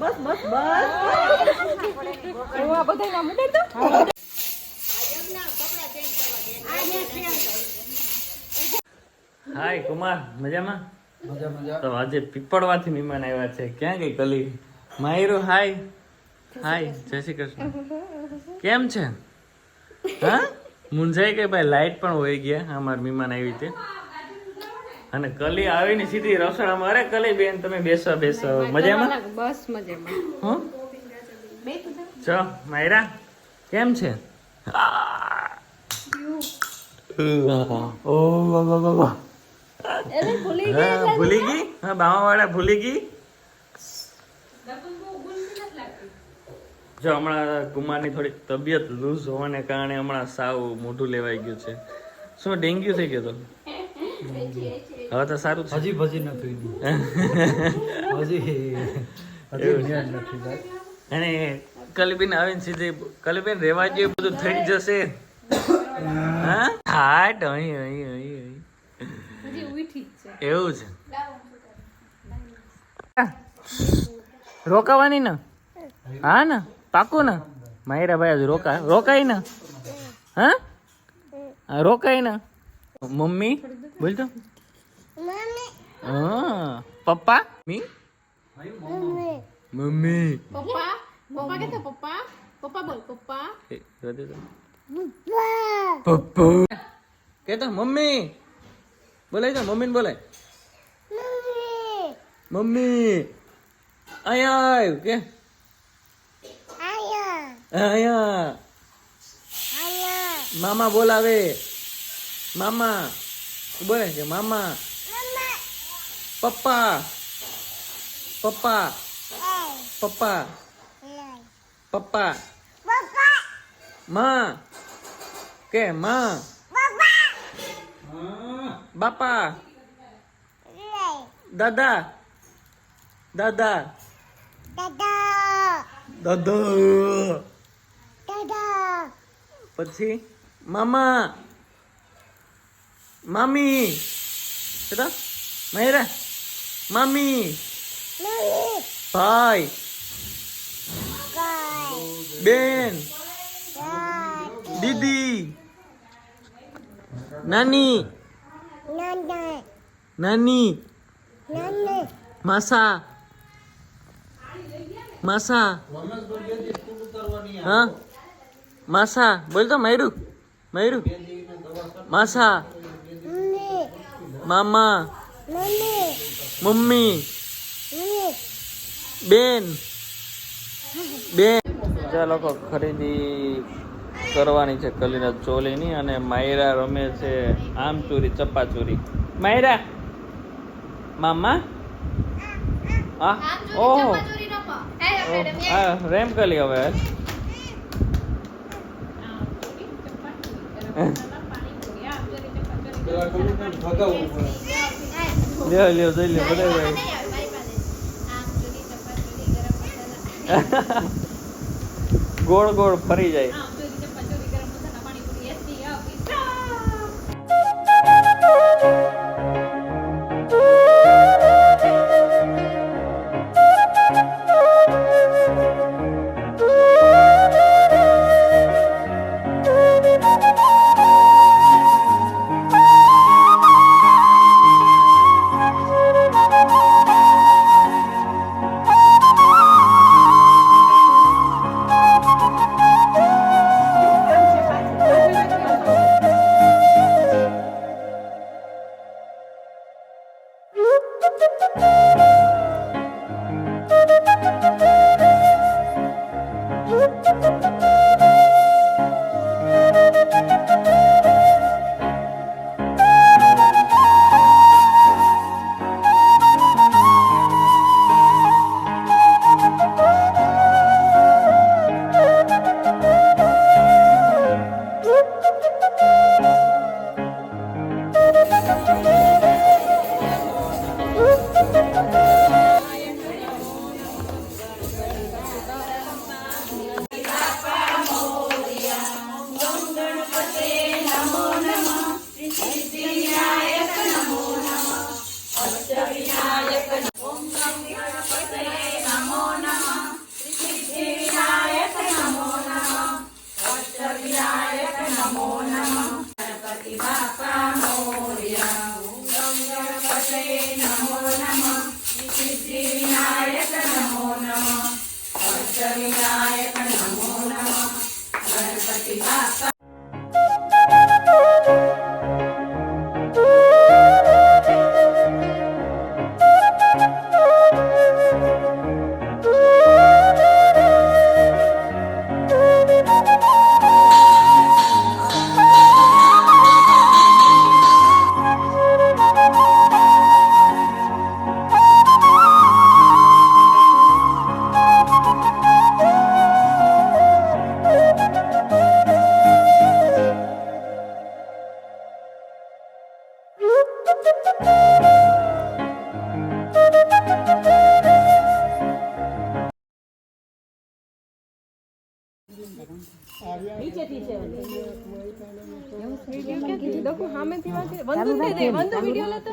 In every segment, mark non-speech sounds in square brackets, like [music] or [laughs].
બસ બસ બસ. એવું આ બધા નામ ઉડાડ દો. હાય કુમાર મજામાં? મજા મજા. તો આજે પીપળવાથી મહેમાન આવ્યા છે. ક્યાં ગઈ કલી? માયરો હાય. હાય જય શ્રી કૃષ્ણ. કેમ છે? હા? મુંજાઈ ગઈ? ભાઈ લાઈટ પણ હોઈ ગયા અમાર મહેમાન આવી તે અને કલી આવીને સીધી રસોડામાં અરે કલી બેન તમે બેસો બેસો. મજામાં? બસ મજામાં. હું? ચો માયરા કેમ છે? ભૂલી ગઈ હા બામા વાળા ભૂલી ગઈ? જો હમણાં કુમારની થોડીક તબિયત લૂઝ હોવાને કારણે હમણાં સાવ મોઢું લેવાઈ ગયું છે. શું ડેન્ગ્યુ થઈ ગયો તો? હવે તો સારું છે. હજી ભજી નથી હજી નથી અને કલબીન આવીને સીધી કલબીન રેવા જેવું બધું થઈ જશે. હા? હાટ અહીં અહીં અહીં એવું છે. રોકાવાની ને? હા ને? પાકું ને? માયરા ભાઈ હજુ રોકા રોકાય ને? હા? રોકાય ને? મમ્મી બોલ તો હા પપ્પા મી મમ્મી પપ્પા પપ્પા કેતા પપ્પા પપ્પા બોલ પપ્પા એ, જોવા દે તો. પપ્પા કેતો મમ્મી બોલાય તો મમ્મીને બોલાય મમ્મી અહીંયા આવ કે અહીંયા મામા બોલાવે મામા બોલે કે મામા પપ્પા પપ્પા પપ્પા પપ્પા માં કે માં બાપા દાદા દાદા દાદા પછી મામા મામી કેતા મહેરા મામી ભાઈ બેન દીદી નાની નાની માસા માસા હા માસા બોલ તો મયુરુ મયુરુ માસા મામા મમ્મી. બેન. બેન. બધા લોકો ખરીદી કરવાની છે કલીના ચોલીની અને માયરા રમે છે આમચૂરી ચપાચૂરી માયરા. મામા. આ ઓહો. આ રેમ કલી હવે. [laughs] ભગાવવું પડે. લ્યો લ્યો જોઈ લ્યો બધા ભાઈ ગોળ ગોળ ફરી જાય. Pá, pá. ડોકુ સામેથી વાંચે. વંદુ દે દે, વંદુ વીડિયો લેતો.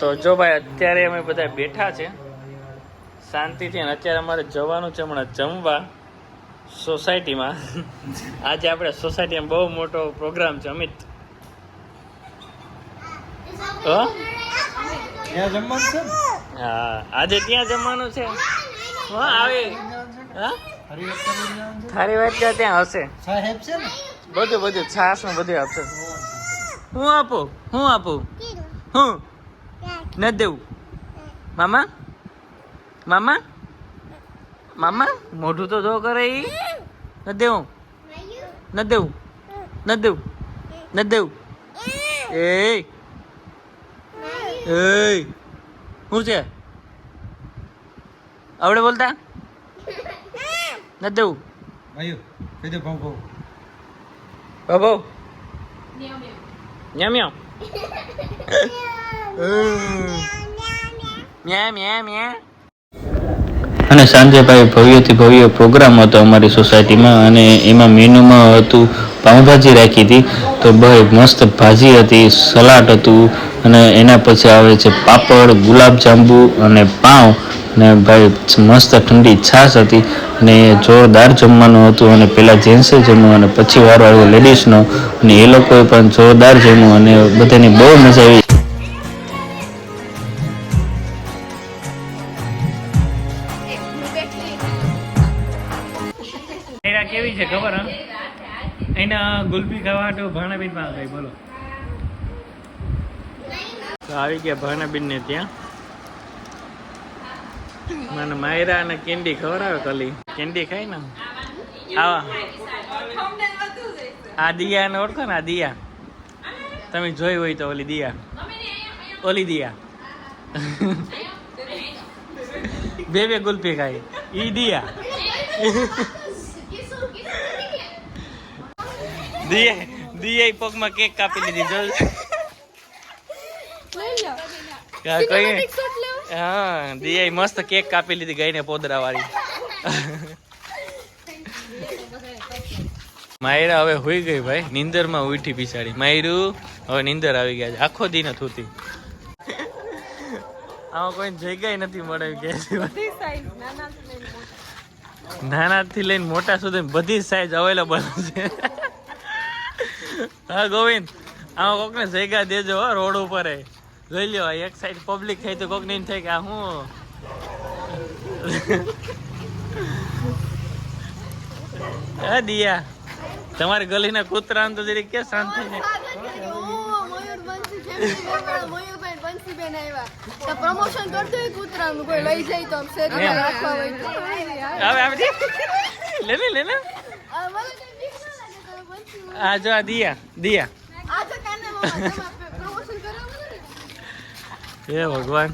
તો જો ભાઈ અત્યારે અમે બધા બેઠા છે. શાંતિથી અને અત્યારે અમારે જવાનું છે હમણાં જમવા સોસાયટીમાં. આજે આપણે સોસાયટીમાં બહુ મોટો પ્રોગ્રામ છે અમિત. હો? જમવાનું છે હા આજે ત્યાં જમવાનું છે. હા આવે. હા? થારી વાત ત્યાં હશે. સાહેબ છે ને? બધું બધું છાસ ને બધું આપશે હું આપો? હું આપું? હું? ન દેવું. મામા? મામા? મામા? મોઢું તો ધો કરે ઈ. ન દેવું. ન દેવું. ન દેવું. ન દેવું. એ એ શું છે? આવડે બોલતા? [laughs] ન દેવું. ભાઈઓ કહી દે ભાવ. ભાવ meow. Meow meow. Meow meow meow. અને સાંજે ભાઈ ભવ્યથી ભવ્ય પ્રોગ્રામ હતો અમારી સોસાયટીમાં અને એમાં મેનુમાં હતું પાઉંભાજી રાખી હતી તો ભાઈ મસ્ત ભાજી હતી સલાડ હતું અને એના પછી આવે છે પાપડ ગુલાબજાંબુ અને પાઉં અને ભાઈ મસ્ત ઠંડી છાશ હતી અને જોરદાર જમવાનું હતું અને પહેલાં જેન્ટ્સે જમ્યું અને પછી વારો આવ્યો લેડીઝનો અને એ લોકોએ પણ જોરદાર જમ્યું અને બધાની બહુ મજા આવી. આવી ગયા ભાણાબેન ને ત્યાં. મને માયરા અને કેન્ડી ખવડાવે કલી કેન્ડી ખાય ને? આવા. આ દિયા ને ઓળખો ને આ દિયા. તમે જોઈ હોય તો ઓલી દિયા. ઓલી દિયા. બે બે ગુલ્ફી ખાઈ ઈ દિયા. દિયા દિયા પગમાં કેક કાપી લીધી. જો કઈ? હા, દિયા મસ્ત કેક કાપી લીધી ગાયને પોદરા વાળી માયરા હવે હોઈ ગઈ ભાઈ, નીંદરમાં ઉઠી બિચારી માયરું, હવે નીંદર આવી ગયા છે. આખો દી નથી હોતી આમાં કોઈ જગ્યાએ નથી મળે કે નાના થી લઈને મોટા. સુધી બધી સાઈઝ અવેલેબલ છે. હા, ગોવિંદ, આમાં કોકને જગ્યા દેજો રોડ ઉપર. જોઈ લ્યો એક સાઈડ પબ્લિક થાય તો કોક નહીં થાય કે આ હું? [laughs] હા દિયા. તમારી ગલીના કૂતરા તો જરી કે શાંત થઈ પ્રમોશન કરતો કૂતરાનું. કોઈ લઈ જાય તો રાખવા હોય. લે લે લે ના આ જો આ દિયા દિયા આ તો કાને પ્રમોશન કરાવવાનું ને હે ભગવાન